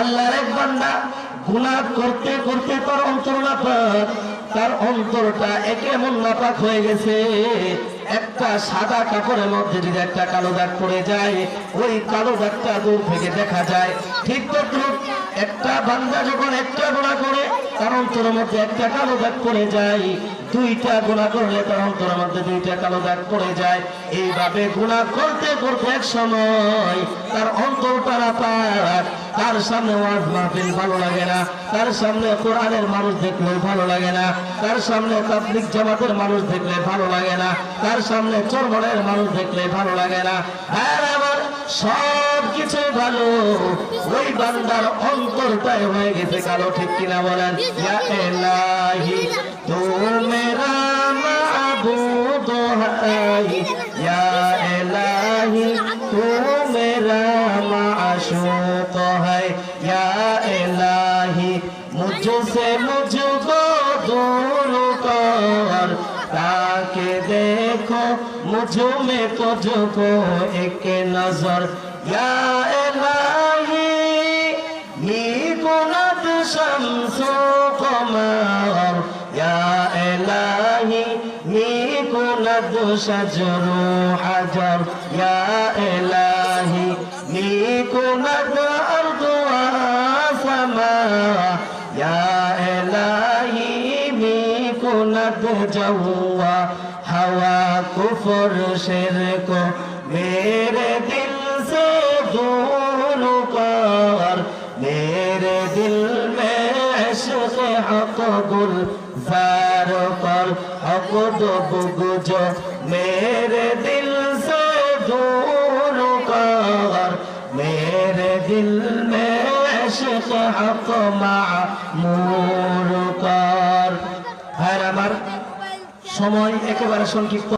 আল্লাহর এক বান্দা, গুনাহ করতে করতে তার অন্তর নাপাক। তার অন্তরটা এমন নাপাক হয়ে গেছে, একটা সাদা কাপড়ের মধ্যে যদি একটা কালো দাগ পড়ে যায়, ওই কালো দাগটা দূর থেকে দেখা যায়। ঠিক তদ্রুপ একটা বান্দা যখন একটা গোনা করে, তার অন্তরের মধ্যে একটা কালো দাগ পড়ে যায়। দুইটা গুণা করলে তার অন্তরের মধ্যে দুইটা কালো দাগ পড়ে যায়। এইভাবে গুণা করতে করতে এক সময় তার অন্তরটা না পাক তার সামনে ওয়াজ মাহফিল ভালো লাগে না। তার সামনে কোরআনের মানুষ দেখলে ভালো লাগে না। তার সামনে তাবলিক জামাতের মানুষ দেখলে ভালো লাগে না। তার সামনে চরমনের মানুষ দেখলে ভালো লাগে না। হ্যাঁ সব কিছু ভালো। ওই বান্দার অন্তরটাই হয়ে গেছে কালো, ঠিক কিনা বলেন? এলাহি তু মেরা মাবুদ হাই এলাহি তু या इलाही मुझसे मुझको दूर कर ताके देखो मुझ में तुझको एक नजर या इलाही मीकुनत शमसो कमर या इलाही मीकुनत शजरो हजर या इलाही لونك وأرض وسماء يا إلهي بك نتجوى هوا كفر شرك میرے دل سے دور کر میرے دل میں عشق حق گل زار پر حق دو بگجو میرے دل दिल में इश्क हक मामूर कर হ্যাঁ আমার সময় একেবারে সংক্ষিপ্ত